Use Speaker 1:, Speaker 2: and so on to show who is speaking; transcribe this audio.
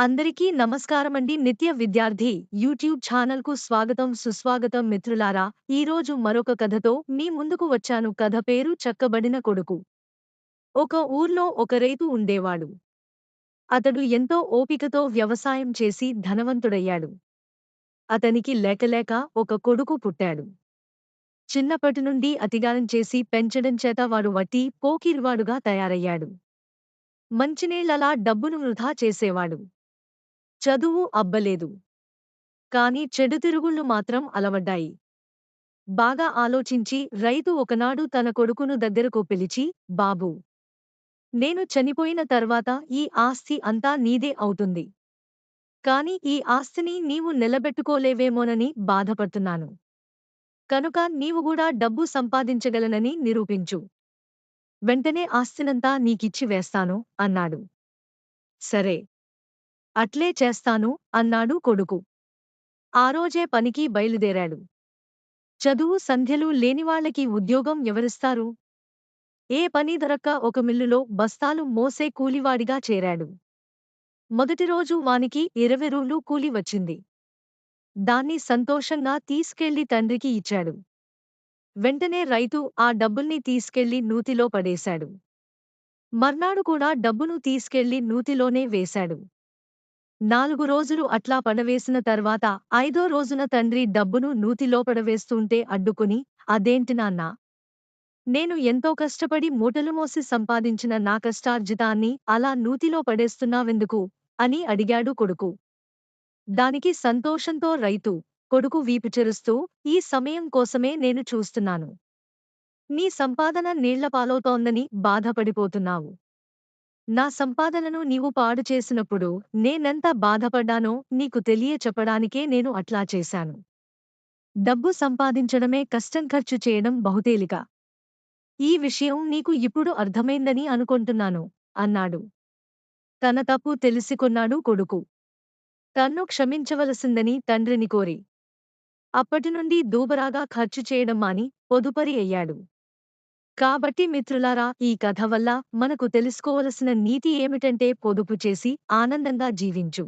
Speaker 1: అందరికీ నమస్కారమండి. నిత్య విద్యార్థి యూట్యూబ్ ఛానల్కు స్వాగతం సుస్వాగతం మిత్రులారా. ఈరోజు మరొక కథతో మీ ముందుకు వచ్చాను. కథ పేరు చక్కబడిన కొడుకు. ఒక ఊర్లో ఒక రైతు ఉండేవాడు. అతడు ఎంతో ఓపికతో వ్యవసాయం చేసి ధనవంతుడయ్యాడు. అతనికి లేకలేక ఒక కొడుకు పుట్టాడు. చిన్నప్పటి నుండి అతిగానం చేసి పెంచడం చేత వాడు వట్టి పోకిరివాడుగా తయారయ్యాడు. మంచినీళ్ళలా డబ్బును వృధా చేసేవాడు. చదువు అబ్బలేదు. కాని చెడు తిరుగుళ్ళు మాత్రం అలవడ్డాయి. బాగా ఆలోచించి రైతు ఒకనాడు తన కొడుకును దగ్గరకు పిలిచి బాబూ నేను చనిపోయిన తర్వాత ఈ ఆస్తి అంతా నీదే అవుతుంది. కాని ఈ ఆస్తిని నీవు నిలబెట్టుకోలేవేమోనని బాధపడుతున్నాను. కనుక నీవు కూడా డబ్బు సంపాదించగలనని నిరూపించు. వెంటనే ఆస్తినంతా నీకిచ్చి వేస్తాను అన్నాడు. సరే అట్లే చేస్తాను అన్నాడు కొడుకు. ఆ రోజే పనికి బయలుదేరాడు. చదువు సంధ్యలు లేనివాళ్ళకి ఉద్యోగం ఎవరిస్తారు? ఏ పని దొరక్క ఒక మిల్లులో బస్తాలు మోసే కూలివాడిగా చేరాడు. మొదటి రోజు వానికి ఇరవై రూలు కూలి వచ్చింది. దాన్ని సంతోషంగా తీసుకెళ్ళి తండ్రికి ఇచ్చాడు. వెంటనే రైతు ఆ డబ్బుల్ని తీసుకెళ్ళి నూతిలో పడేశాడు. మర్నాడు కూడా డబ్బును తీసుకెళ్ళి నూతిలోనే వేశాడు. నాలుగు రోజులు అట్లా పడవేసిన తర్వాత ఐదో రోజున తండ్రి డబ్బును నూతిలో పడవేస్తుంటే అడ్డుకుని అదేంటి నాన్నా? నేను ఎంతో కష్టపడి మూటలు మోసి సంపాదించిన నా కష్టార్జితాన్ని అలా నూతిలో పడేస్తున్నావెందుకు అని అడిగాడు కొడుకు. దానికి సంతోషంతో రైతు కొడుకు వీపు చెరుస్తూ ఈ సమయం కోసమే నేను చూస్తున్నాను. నీ సంపాదన నీళ్ళపాలవుతోందని బాధపడిపోతున్నావు. నా సంపాదనను నీవు పాడు చేసినప్పుడు నేనెంత బాధపడ్డానో నీకు తెలియ చెప్పడానికే నేను అట్లా చేశాను. డబ్బు సంపాదించడమే కష్టం ఖర్చు చేయడం బహుతేలిక. ఈ విషయం నీకు ఇప్పుడు అర్థమైందని అనుకుంటున్నాను అన్నాడు. తన తప్పు తెలిసికొన్నాడు కొడుకు. తన్ను క్షమించవలసిందని తండ్రిని కోరి. అప్పటినుండి దూబరాగా ఖర్చు చేయడం మాని పొదుపరి అయ్యాడు. కాబట్టి మిత్రులారా ఈ కథ వల్ల మనకు తెలుసుకోవలసిన నీతి ఏమిటంటే పొదుపు చేసి ఆనందంగా జీవించు.